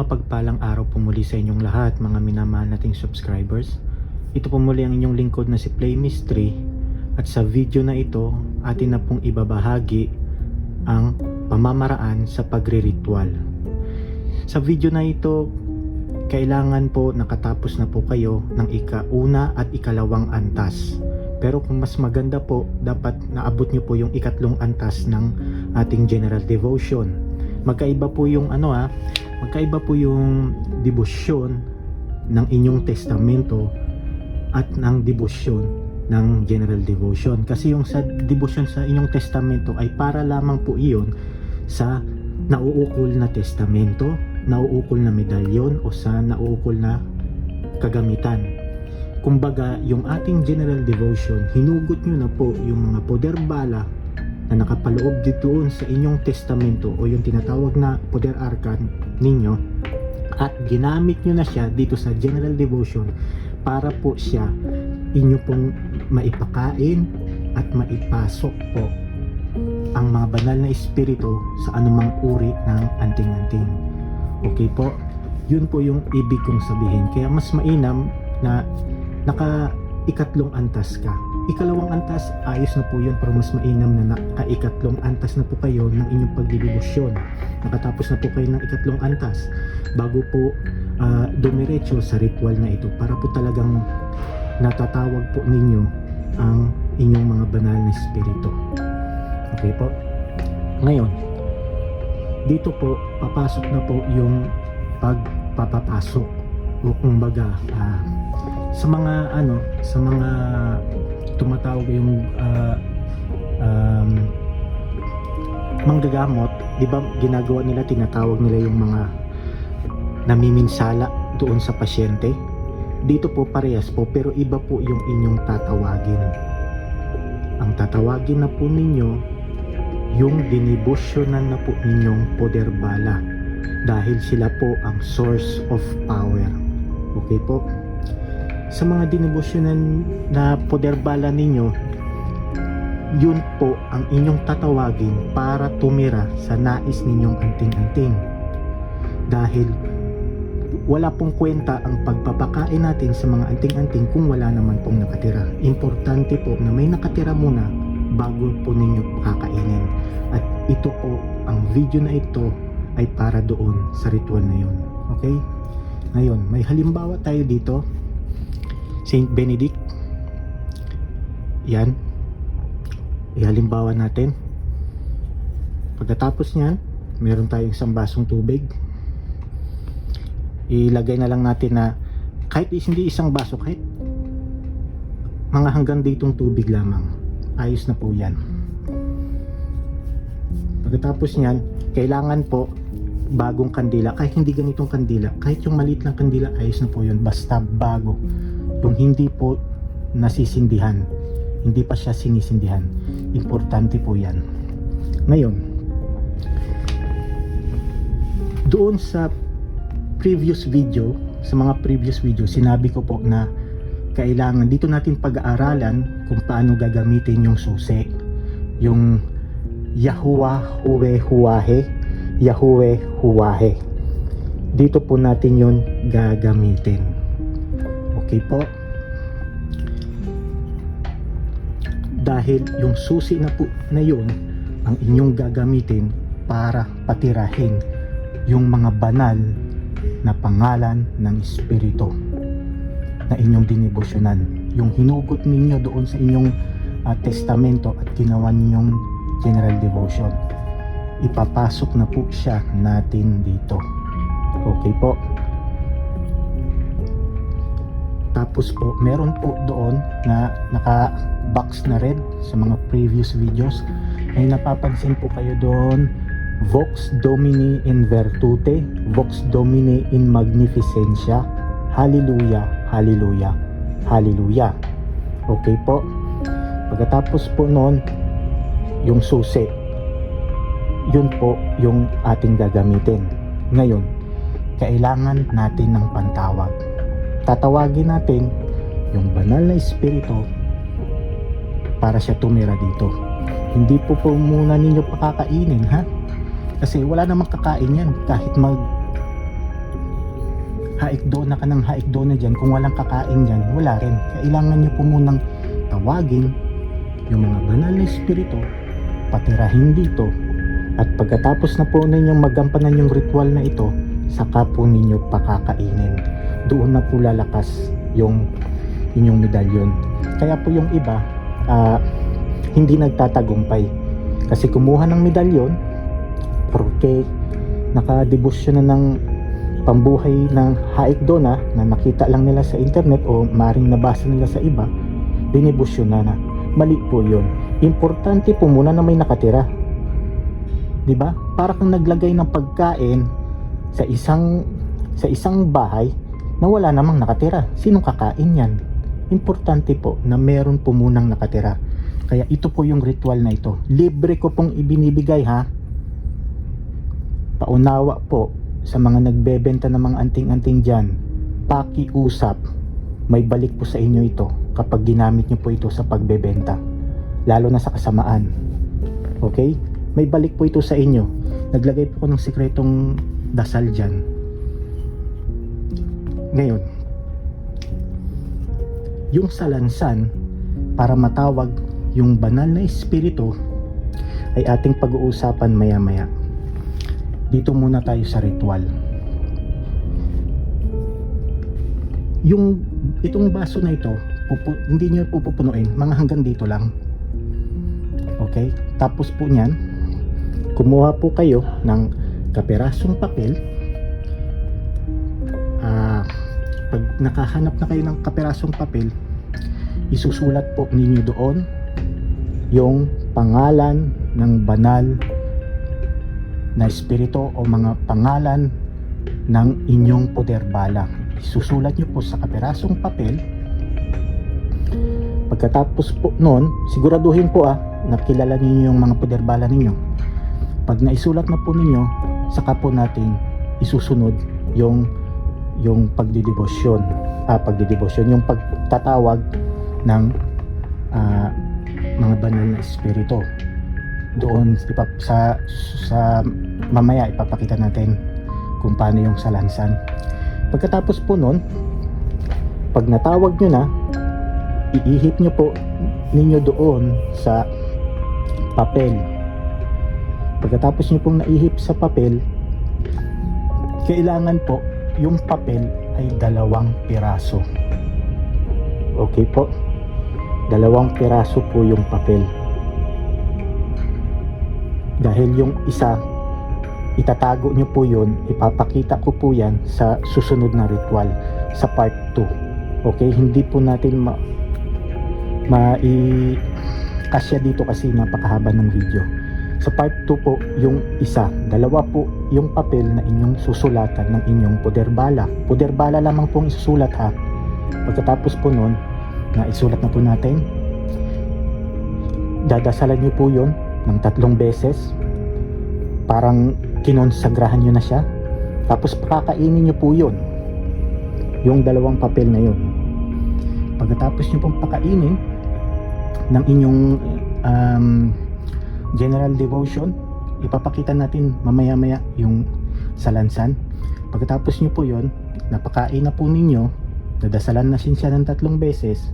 mapagpalang araw po muli sa inyong lahat mga minamahal nating subscribers. Ito po muli ang inyong lingkod na si Play Mystery at sa video na ito atin na pong ibabahagi ang pamamaraan sa pagriritual. Sa video na ito, kailangan po nakatapos na po kayo ng ika-una at ikalawang antas. Pero kung mas maganda po, dapat naabot nyo po yung ikatlong antas ng ating general devotion. Magkaiba po yung ano ah, magkaiba po yung debosyon ng inyong testamento at ng debosyon ng general devotion. Kasi yung sa debosyon sa inyong testamento ay para lamang po iyon sa nauukol na testamento, nauukol na medalyon o sa nauukol na kagamitan. Kumbaga, yung ating general devotion, hinugot nyo na po yung mga poder bala na nakapaloob dito sa inyong testamento o yung tinatawag na poder arkan ninyo at ginamit nyo na siya dito sa general devotion para po siya inyo pong maipakain at maipasok po ang mga banal na espiritu sa anumang uri ng anting-anting. Okay po? Yun po yung ibig kong sabihin. Kaya mas mainam na naka ikatlong antas ka. Ikalawang antas, ayos na po yun pero mas mainam na naka-ikatlong antas na po kayo ng inyong pagdidibusyon. Nakatapos na po kayo ng ikatlong antas bago po uh, dumiretso sa ritual na ito para po talagang natatawag po ninyo ang inyong mga banal na espiritu. Okay po? Ngayon, dito po papasok na po yung pagpapapasok o kumbaga ah, sa mga ano sa mga tumatawag yung ah, um, manggagamot di ba ginagawa nila tinatawag nila yung mga namiminsala doon sa pasyente? Dito po parehas po pero iba po yung inyong tatawagin. Ang tatawagin na po ninyo yung dinibusyonan na po ninyong poder bala. Dahil sila po ang source of power. Okay po sa mga dinibusyonan na poder bala ninyo yun po ang inyong tatawagin para tumira sa nais ninyong anting-anting dahil wala pong kwenta ang pagpapakain natin sa mga anting-anting kung wala naman pong nakatira. Importante po na may nakatira muna bago po ninyo kakainin. At ito po, ang video na ito ay para doon sa ritual na yun. Okay? Ngayon, may halimbawa tayo dito. Saint Benedict. Yan. Ihalimbawa natin. Pagkatapos niyan, meron tayong isang basong tubig ilagay na lang natin na kahit hindi isang baso kahit mga hanggang ditong tubig lamang ayos na po yan pagkatapos nyan kailangan po bagong kandila kahit hindi ganitong kandila kahit yung maliit lang kandila ayos na po yun basta bago yung hindi po nasisindihan hindi pa siya sinisindihan importante po yan ngayon doon sa previous video, sa mga previous video, sinabi ko po na kailangan dito natin pag-aaralan kung paano gagamitin yung susi. Yung Yahuwah Huwe Huwahe, Yahweh Huwahe. Dito po natin yun gagamitin. Okay po? Dahil yung susi na po na yun ang inyong gagamitin para patirahin yung mga banal na pangalan ng Espiritu na inyong dinibosyonan. Yung hinugot ninyo doon sa inyong uh, testamento at ginawa ninyong general devotion. Ipapasok na po siya natin dito. Okay po. Tapos po, meron po doon na naka-box na red sa mga previous videos. Ay napapansin po kayo doon Vox Domini in Virtute, Vox Domini in Magnificentia. Hallelujah, Hallelujah, Hallelujah. Okay po. Pagkatapos po noon, yung susi. Yun po yung ating gagamitin. Ngayon, kailangan natin ng pantawag. Tatawagin natin yung banal na espiritu para siya tumira dito. Hindi po po muna ninyo pakakainin ha kasi wala namang kakain yan kahit mag haikdo na ka ng haikdo na dyan, kung walang kakain dyan, wala rin. Kailangan nyo po munang tawagin yung mga banal na espiritu, patirahin dito, at pagkatapos na po ninyong magampanan yung ritual na ito, saka po ninyo pakakainin. Doon na po lalakas yung inyong medalyon. Kaya po yung iba, ah, hindi nagtatagumpay. Kasi kumuha ng medalyon, porque nakadebosyon na ng pambuhay ng haikdo na na nakita lang nila sa internet o maring nabasa nila sa iba, dinebosyon na na. Mali po yun. Importante po muna na may nakatira. ba? Para kang naglagay ng pagkain sa isang sa isang bahay na wala namang nakatira. Sinong kakain 'yan? Importante po na meron po munang nakatira. Kaya ito po yung ritual na ito. Libre ko pong ibinibigay ha. Paunawa po sa mga nagbebenta ng mga anting-anting dyan. Pakiusap. May balik po sa inyo ito kapag ginamit nyo po ito sa pagbebenta. Lalo na sa kasamaan. Okay? May balik po ito sa inyo. Naglagay po ko ng sikretong dasal dyan. Ngayon, yung salansan para matawag yung banal na espiritu ay ating pag-uusapan maya-maya. Dito muna tayo sa ritual. Yung itong baso na ito, pupu, hindi nyo pupupunuin, mga hanggang dito lang. Okay? Tapos po niyan, kumuha po kayo ng kaperasong papel. Nakahanap na kayo ng kaperasong papel, isusulat po ninyo doon yung pangalan ng banal na espiritu o mga pangalan ng inyong poder bala. Isusulat nyo po sa kaperasong papel. Pagkatapos po noon, siguraduhin po ah, nakilala niyo yung mga poder bala ninyo. Pag naisulat na po ninyo, saka po natin isusunod yung yung pagdidebosyon. Ah, pagdidebosyon, yung pagtatawag ng ah, mga banal na espiritu. Doon ipap sa sa mamaya ipapakita natin kung paano yung salansan. Pagkatapos po nun, pag natawag nyo na, iihip nyo po ninyo doon sa papel. Pagkatapos nyo pong naihip sa papel, kailangan po yung papel ay dalawang piraso. Okay po? Dalawang piraso po yung papel. Dahil yung isa, itatago nyo po yun, ipapakita ko po yan sa susunod na ritual, sa part 2. Okay? Hindi po natin ma, ma i, kasya dito kasi napakahaba ng video. Sa part 2 po, yung isa, dalawa po yung papel na inyong susulatan ng inyong poder bala. Poder bala lamang pong isusulat ha. Pagkatapos po nun, na isulat na po natin, dadasalan niyo po yun ng tatlong beses. Parang kinonsagrahan nyo na siya. Tapos pakakainin nyo po yun. Yung dalawang papel na yun. Pagkatapos nyo pong pakainin ng inyong um, general devotion, ipapakita natin mamaya-maya yung salansan. Pagkatapos nyo po yun, napakain na po ninyo, nadasalan na siya ng tatlong beses,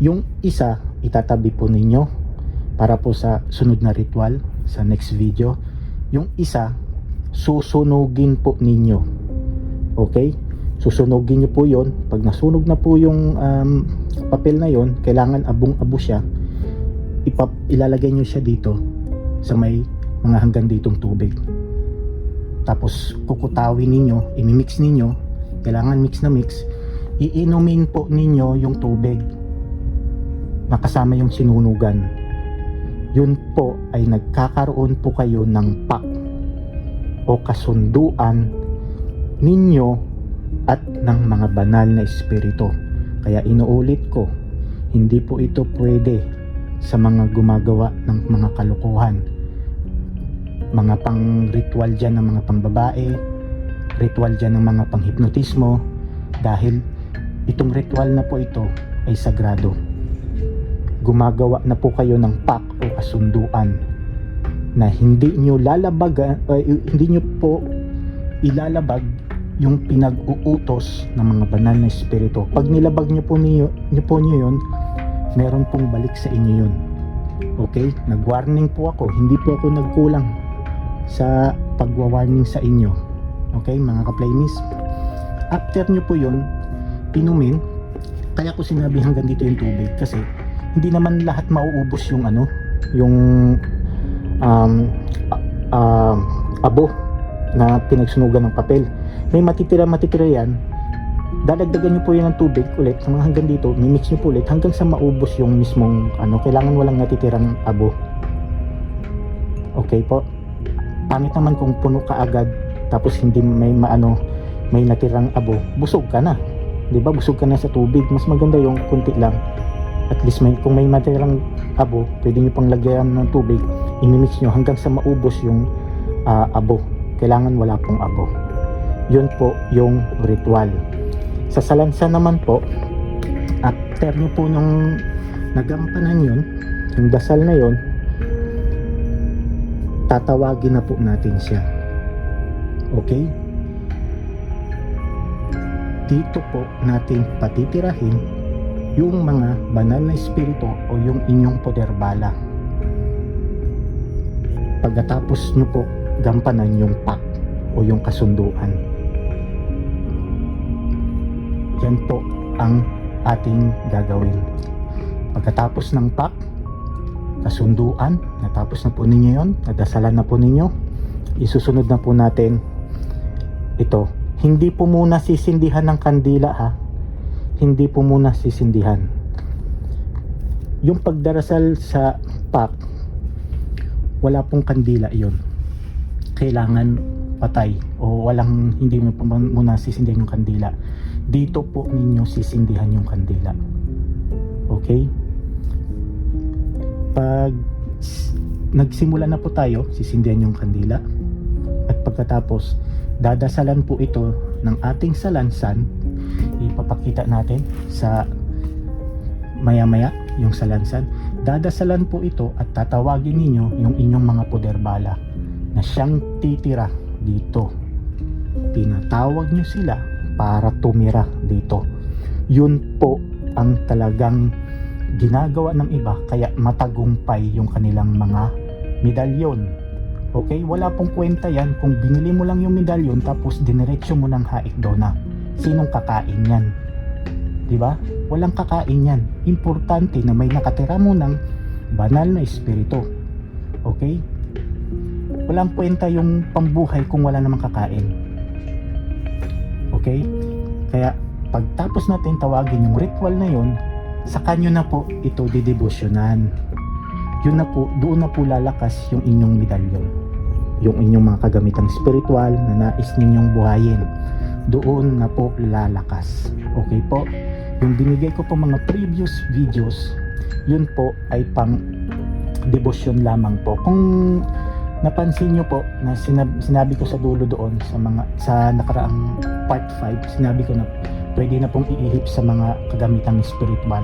yung isa, itatabi po ninyo para po sa sunod na ritual sa next video. Yung isa, susunugin po ninyo. Okay? Susunugin nyo po yon Pag nasunog na po yung um, papel na yon kailangan abong-abo siya. Ipap ilalagay nyo siya dito sa may mga hanggang ditong tubig. Tapos kukutawin ninyo, imimix ninyo, kailangan mix na mix, iinumin po ninyo yung tubig na kasama yung sinunugan. Yun po ay nagkakaroon po kayo ng pak o kasunduan ninyo at ng mga banal na espiritu. Kaya inuulit ko, hindi po ito pwede sa mga gumagawa ng mga kalukuhan. Mga pang ritual dyan ng mga pangbabae, ritual dyan ng mga panghipnotismo, dahil itong ritual na po ito ay sagrado gumagawa na po kayo ng pact o kasunduan na hindi nyo lalabag uh, hindi nyo po ilalabag yung pinag-uutos ng mga banal na espiritu. Pag nilabag niyo po niyo, niyo po niyo yun, meron pong balik sa inyo yun. Okay? Nag-warning po ako. Hindi po ako nagkulang sa pagwa-warning sa inyo. Okay, mga ka-playmiss? After nyo po yun, inumin, kaya ko sinabi hanggang dito yung tubig kasi hindi naman lahat mauubos yung ano, yung um, um, abo na pinagsunugan ng papel. May matitira matitira yan, dadagdagan nyo po yan ng tubig ulit hanggang dito, mimix nyo po ulit hanggang sa maubos yung mismong ano, kailangan walang natitirang abo. Okay po. Pangit naman kung puno ka agad tapos hindi may maano may natirang abo, busog ka na. 'Di ba? Busog ka na sa tubig. Mas maganda yung kunti lang. At least may kung may matirang abo, pwede niyo pang lagyan ng tubig, imimix niyo hanggang sa maubos yung ah, abo. Kailangan wala pong abo. Yun po yung ritual. Sa salansa naman po, after nyo po nung nagampanan yun, yung dasal na yun, tatawagin na po natin siya. Okay? Dito po natin patitirahin yung mga banal na espiritu o yung inyong poder bala. Pagkatapos nyo po gampanan yung pact o yung kasunduan. Yan po ang ating gagawin. Pagkatapos ng pact, kasunduan, natapos na po ninyo yon, nadasalan na po ninyo, isusunod na po natin ito. Hindi po muna sisindihan ng kandila ha. Hindi po muna sisindihan. Yung pagdarasal sa pact, wala pong kandila yon. Kailangan patay o walang hindi mo po muna sisindihan yung kandila. Dito po ninyo sisindihan yung kandila. Okay? Pag nagsimula na po tayo, sisindihan yung kandila. At pagkatapos, dadasalan po ito ng ating salansan. Ipapakita natin sa maya-maya yung salansan. Dadasalan po ito at tatawagin ninyo yung inyong mga poder bala na siyang titira dito. Tinatawag nyo sila para tumira dito. Yun po ang talagang ginagawa ng iba kaya matagumpay yung kanilang mga medalyon. Okay? Wala pong kwenta yan kung binili mo lang yung medalyon tapos diniretso mo ng haik dona. Sinong kakain yan? 'Di ba? Walang kakain yan. Importante na may nakatira mo ng banal na espiritu. Okay? Walang kwenta yung pambuhay kung wala namang kakain. Okay? Kaya pagtapos natin tawagin yung ritual na yon, sa kanyo na po ito didebosyonan. Yun na po, doon na po lalakas yung inyong medalyon. Yung inyong mga kagamitang spiritual na nais ninyong buhayin. Doon na po lalakas. Okay po? Yung binigay ko po mga previous videos, yun po ay pang devotion lamang po. Kung napansin nyo po na sinab- sinabi ko sa dulo doon sa mga sa nakaraang part 5 sinabi ko na pwede na pong iihip sa mga kagamitang spiritual.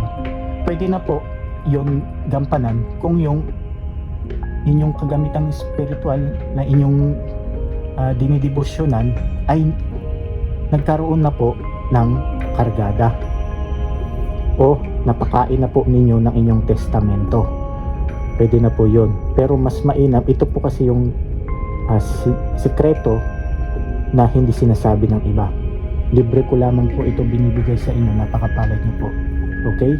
Pwede na po yon gampanan kung yung inyong kagamitang spiritual na inyong uh, dinidebosyonan ay nagkaroon na po ng kargada. O napakain na po ninyo ng inyong testamento. Pwede na po yon pero mas mainam ito po kasi yung ah, si- sikreto na hindi sinasabi ng iba libre ko lamang po ito binibigay sa inyo napakapalad niyo po okay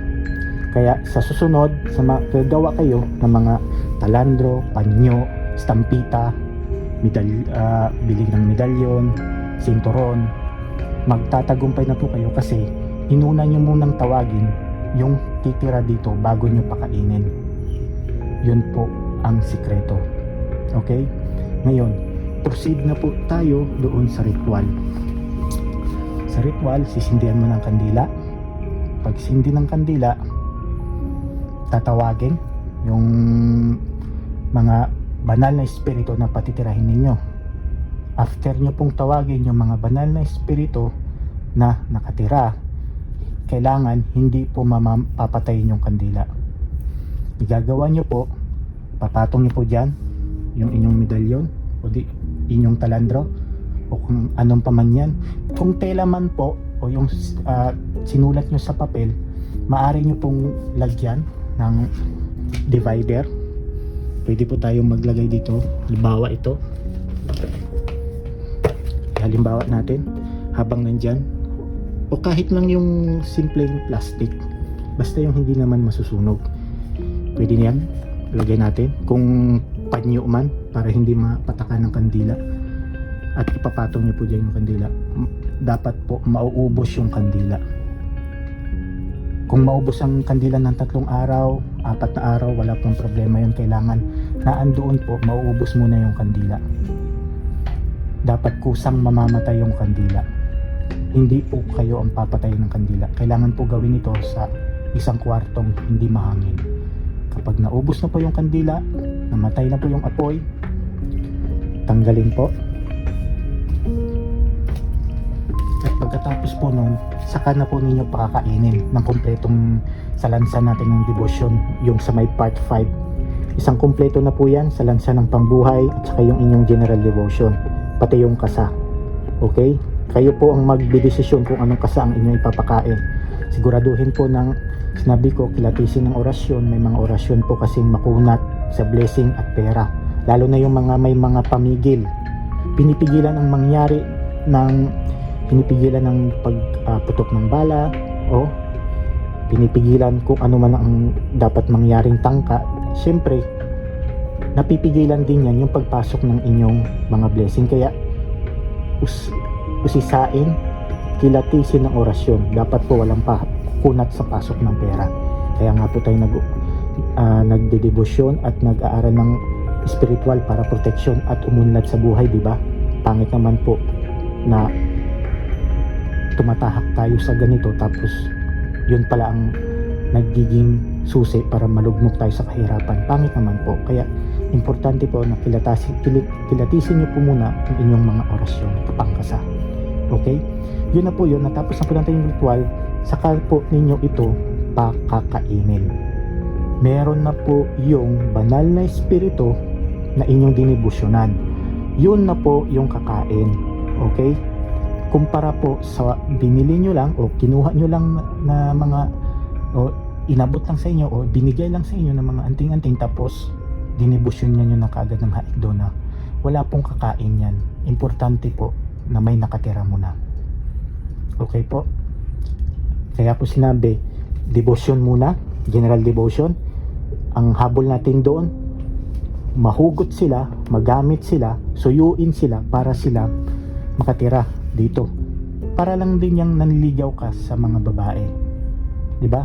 kaya sa susunod sa mga gagawa kayo ng mga talandro panyo stampita medal ah, bili ng medalyon sinturon magtatagumpay na po kayo kasi inuna nyo munang tawagin yung titira dito bago nyo pakainin yun po ang sikreto. Okay? Ngayon, proceed na po tayo doon sa ritual. Sa ritual, sisindihan mo ng kandila. Pag sindi ng kandila, tatawagin yung mga banal na espiritu na patitirahin ninyo. After nyo pong tawagin yung mga banal na espiritu na nakatira, kailangan hindi po mamapapatayin yung kandila igagawa nyo po papatong nyo po dyan yung inyong medalyon o di inyong talandro o kung anong paman yan. Kung tela man po o yung ah, sinulat nyo sa papel, maaari nyo pong lagyan ng divider. Pwede po tayong maglagay dito. Halimbawa ito. Halimbawa natin habang nandyan. O kahit lang yung simpleng plastic. Basta yung hindi naman masusunog. Pwede niyan. Lagay natin. Kung panyo man para hindi mapatakan ng kandila. At ipapatong nyo po dyan yung kandila. Dapat po mauubos yung kandila. Kung maubos ang kandila ng tatlong araw, apat na araw, wala pong problema yun. Kailangan na andoon po, mauubos muna yung kandila. Dapat kusang mamamatay yung kandila. Hindi po kayo ang papatay ng kandila. Kailangan po gawin ito sa isang kwartong hindi mahangin. Kapag naubos na po yung kandila, namatay na po yung apoy, tanggalin po. Pagkatapos po nun, saka na po ninyo pakakainin ng kompletong salansa natin ng devotion, yung sa may part 5. Isang kompleto na po yan, salansa ng pambuhay at saka yung inyong general devotion, pati yung kasa. Okay? Kayo po ang magdidesisyon kung anong kasa ang inyong ipapakain. Siguraduhin po ng sinabi ko, kilatisin ng orasyon. May mga orasyon po kasing makunat sa blessing at pera. Lalo na yung mga may mga pamigil. Pinipigilan ang mangyari ng pinipigilan ng pagputok ng bala o pinipigilan kung ano man ang dapat mangyaring tangka. Siyempre, napipigilan din yan yung pagpasok ng inyong mga blessing. Kaya, us usisain, kilatisin ng orasyon. Dapat po walang pa kunat sa pasok ng pera. Kaya nga po tayo nag, uh, nagdedebosyon at nag-aaral ng spiritual para protection at umunlad sa buhay, di ba? Pangit naman po na tumatahak tayo sa ganito tapos yun pala ang nagiging susi para malugmok tayo sa kahirapan. Pangit naman po. Kaya importante po na kilatasin, kilit, kilatisin niyo po muna ang inyong mga orasyon, kapangkasa. Okay? Yun na po yun. Natapos na po natin yung ritual, saka po ninyo ito pakakainin. Meron na po yung banal na espiritu na inyong dinibusyonan. Yun na po yung kakain. Okay? Kumpara po sa binili nyo lang o kinuha nyo lang na mga o inabot lang sa inyo o binigay lang sa inyo ng mga anting-anting tapos dinibusyon nyo na kaagad ng haik doon na wala pong kakain yan. Importante po na may nakatira muna. Okay po? Kaya po sinabi, devotion muna, general devotion. Ang habol natin doon, mahugot sila, magamit sila, suyuin sila para sila makatira dito. Para lang din yung nanliligaw ka sa mga babae. 'Di ba?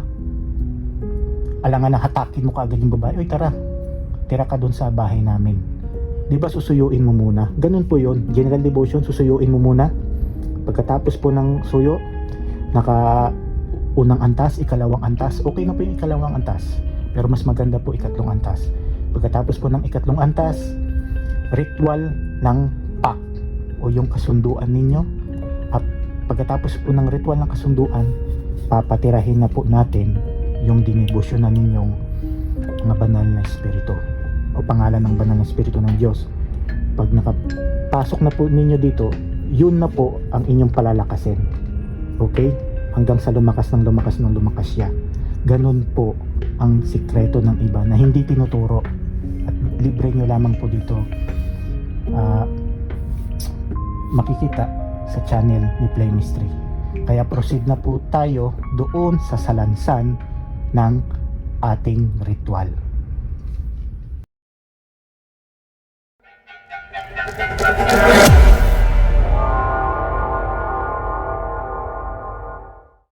Alangan na hatakin mo kaagad yung babae. Oy tara, tira ka doon sa bahay namin. 'Di ba susuyuin mo muna? Ganun po 'yon. General devotion, susuyuin mo muna. Pagkatapos po ng suyo, naka unang antas, ikalawang antas. Okay na po yung ikalawang antas. Pero mas maganda po ikatlong antas. Pagkatapos po ng ikatlong antas, ritual ng o yung kasunduan ninyo. At pagkatapos po ng ritual ng kasunduan, papatirahin na po natin yung dinibusyon na ninyong mga banal na espiritu o pangalan ng banal na espiritu ng Diyos. Pag nakapasok na po ninyo dito, yun na po ang inyong palalakasin. Okay? Hanggang sa lumakas ng lumakas ng lumakas siya. Ganun po ang sikreto ng iba na hindi tinuturo at libre nyo lamang po dito ah, makikita sa channel ni Play Mystery. Kaya proceed na po tayo doon sa salansan ng ating ritual.